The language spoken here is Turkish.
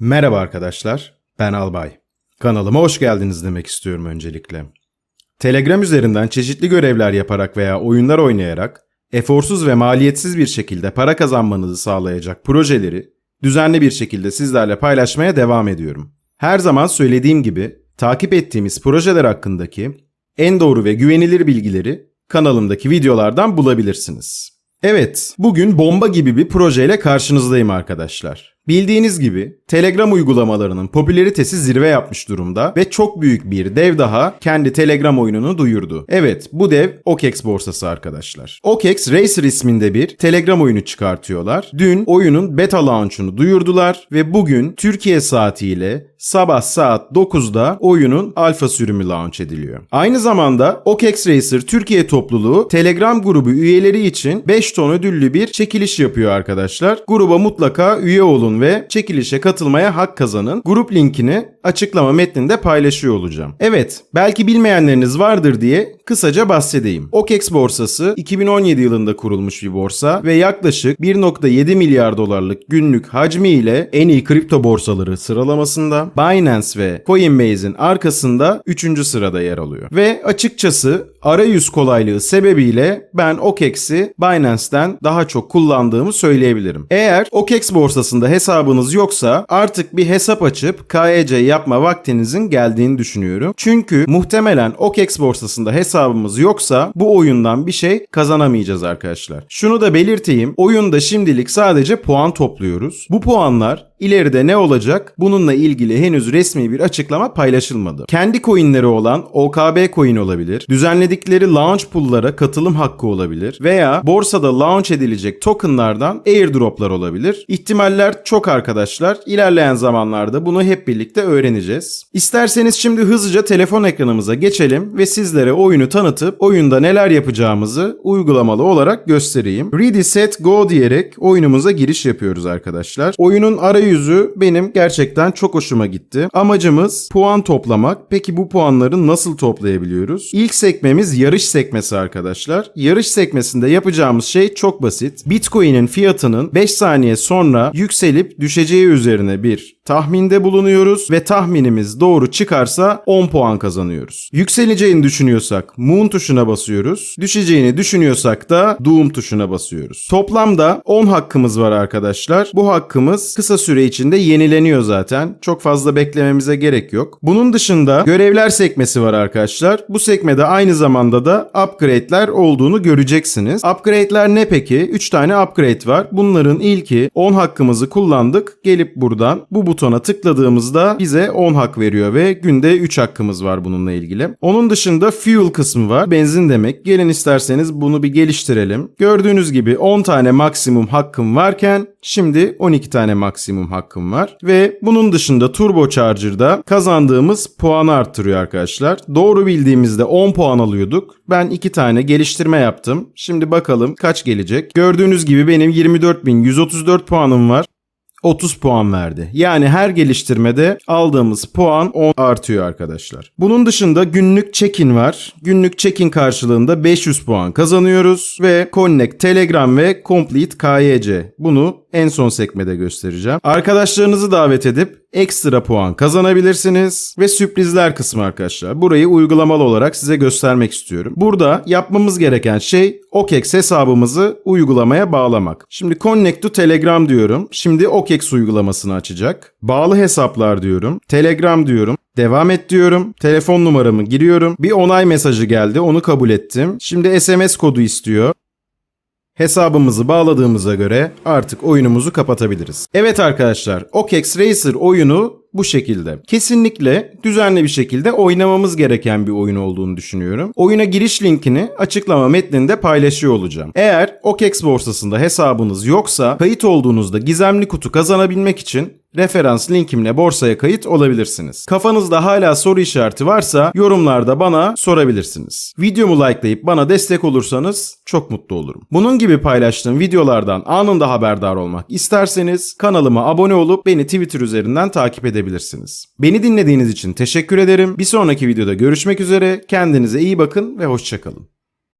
Merhaba arkadaşlar, ben Albay. Kanalıma hoş geldiniz demek istiyorum öncelikle. Telegram üzerinden çeşitli görevler yaparak veya oyunlar oynayarak eforsuz ve maliyetsiz bir şekilde para kazanmanızı sağlayacak projeleri düzenli bir şekilde sizlerle paylaşmaya devam ediyorum. Her zaman söylediğim gibi takip ettiğimiz projeler hakkındaki en doğru ve güvenilir bilgileri kanalımdaki videolardan bulabilirsiniz. Evet, bugün bomba gibi bir projeyle karşınızdayım arkadaşlar. Bildiğiniz gibi Telegram uygulamalarının popülaritesi zirve yapmış durumda ve çok büyük bir dev daha kendi Telegram oyununu duyurdu. Evet, bu dev OKEX borsası arkadaşlar. OKEX Racer isminde bir Telegram oyunu çıkartıyorlar. Dün oyunun beta launch'unu duyurdular ve bugün Türkiye saatiyle sabah saat 9'da oyunun alfa sürümü launch ediliyor. Aynı zamanda OKEX Racer Türkiye topluluğu Telegram grubu üyeleri için 5 ton ödüllü bir çekiliş yapıyor arkadaşlar. Gruba mutlaka üye olun ve çekilişe katılmaya hak kazanın. Grup linkini açıklama metninde paylaşıyor olacağım. Evet, belki bilmeyenleriniz vardır diye kısaca bahsedeyim. OKEX borsası 2017 yılında kurulmuş bir borsa ve yaklaşık 1.7 milyar dolarlık günlük hacmi ile en iyi kripto borsaları sıralamasında Binance ve Coinbase'in arkasında 3. sırada yer alıyor. Ve açıkçası arayüz kolaylığı sebebiyle ben OKEX'i Binance'den daha çok kullandığımı söyleyebilirim. Eğer OKEX borsasında hesabınız yoksa artık bir hesap açıp KYC yapma vaktinizin geldiğini düşünüyorum. Çünkü muhtemelen OKEX borsasında hesabımız yoksa bu oyundan bir şey kazanamayacağız arkadaşlar. Şunu da belirteyim. Oyunda şimdilik sadece puan topluyoruz. Bu puanlar ileride ne olacak? Bununla ilgili henüz resmi bir açıklama paylaşılmadı. Kendi coinleri olan OKB coin olabilir. Düzenledikleri launch pool'lara katılım hakkı olabilir. Veya borsada launch edilecek tokenlardan airdroplar olabilir. İhtimaller çok arkadaşlar. İlerleyen zamanlarda bunu hep birlikte öğreneceğiz. İsterseniz şimdi hızlıca telefon ekranımıza geçelim ve sizlere oyunu tanıtıp oyunda neler yapacağımızı uygulamalı olarak göstereyim. Ready Set Go diyerek oyunumuza giriş yapıyoruz arkadaşlar. Oyunun arayüzü benim gerçekten çok hoşuma gitti. Amacımız puan toplamak. Peki bu puanları nasıl toplayabiliyoruz? İlk sekmemiz yarış sekmesi arkadaşlar. Yarış sekmesinde yapacağımız şey çok basit. Bitcoin'in fiyatının 5 saniye sonra yükselip düşeceği üzerine bir tahminde bulunuyoruz ve tahminimiz doğru çıkarsa 10 puan kazanıyoruz. Yükseleceğini düşünüyorsak Moon tuşuna basıyoruz. Düşeceğini düşünüyorsak da Doom tuşuna basıyoruz. Toplamda 10 hakkımız var arkadaşlar. Bu hakkımız kısa süre içinde yenileniyor zaten. Çok fazla beklememize gerek yok. Bunun dışında görevler sekmesi var arkadaşlar. Bu sekmede aynı zamanda da upgrade'ler olduğunu göreceksiniz. Upgrade'ler ne peki? 3 tane upgrade var. Bunların ilki 10 hakkımızı kullandık. Gelip buradan bu butona tıkladığımızda bize 10 hak veriyor ve günde 3 hakkımız var bununla ilgili. Onun dışında fuel kısmı var. Benzin demek. Gelin isterseniz bunu bir geliştirelim. Gördüğünüz gibi 10 tane maksimum hakkım varken şimdi 12 tane maksimum hakkım var. Ve bunun dışında Turbo Charger'da kazandığımız puanı arttırıyor arkadaşlar. Doğru bildiğimizde 10 puan alıyorduk. Ben 2 tane geliştirme yaptım. Şimdi bakalım kaç gelecek. Gördüğünüz gibi benim 24.134 puanım var. 30 puan verdi. Yani her geliştirmede aldığımız puan 10 artıyor arkadaşlar. Bunun dışında günlük check-in var. Günlük check-in karşılığında 500 puan kazanıyoruz ve Connect, Telegram ve Complete KYC. Bunu en son sekmede göstereceğim. Arkadaşlarınızı davet edip ekstra puan kazanabilirsiniz ve sürprizler kısmı arkadaşlar. Burayı uygulamalı olarak size göstermek istiyorum. Burada yapmamız gereken şey OKEX hesabımızı uygulamaya bağlamak. Şimdi Connect to Telegram diyorum. Şimdi OKEX uygulamasını açacak. Bağlı hesaplar diyorum. Telegram diyorum. Devam et diyorum. Telefon numaramı giriyorum. Bir onay mesajı geldi. Onu kabul ettim. Şimdi SMS kodu istiyor. Hesabımızı bağladığımıza göre artık oyunumuzu kapatabiliriz. Evet arkadaşlar, OKEX Racer oyunu bu şekilde. Kesinlikle düzenli bir şekilde oynamamız gereken bir oyun olduğunu düşünüyorum. Oyuna giriş linkini açıklama metninde paylaşıyor olacağım. Eğer OKEX borsasında hesabınız yoksa kayıt olduğunuzda gizemli kutu kazanabilmek için referans linkimle borsaya kayıt olabilirsiniz. Kafanızda hala soru işareti varsa yorumlarda bana sorabilirsiniz. Videomu likelayıp bana destek olursanız çok mutlu olurum. Bunun gibi paylaştığım videolardan anında haberdar olmak isterseniz kanalıma abone olup beni Twitter üzerinden takip edebilirsiniz. Beni dinlediğiniz için teşekkür ederim. Bir sonraki videoda görüşmek üzere. Kendinize iyi bakın ve hoşçakalın.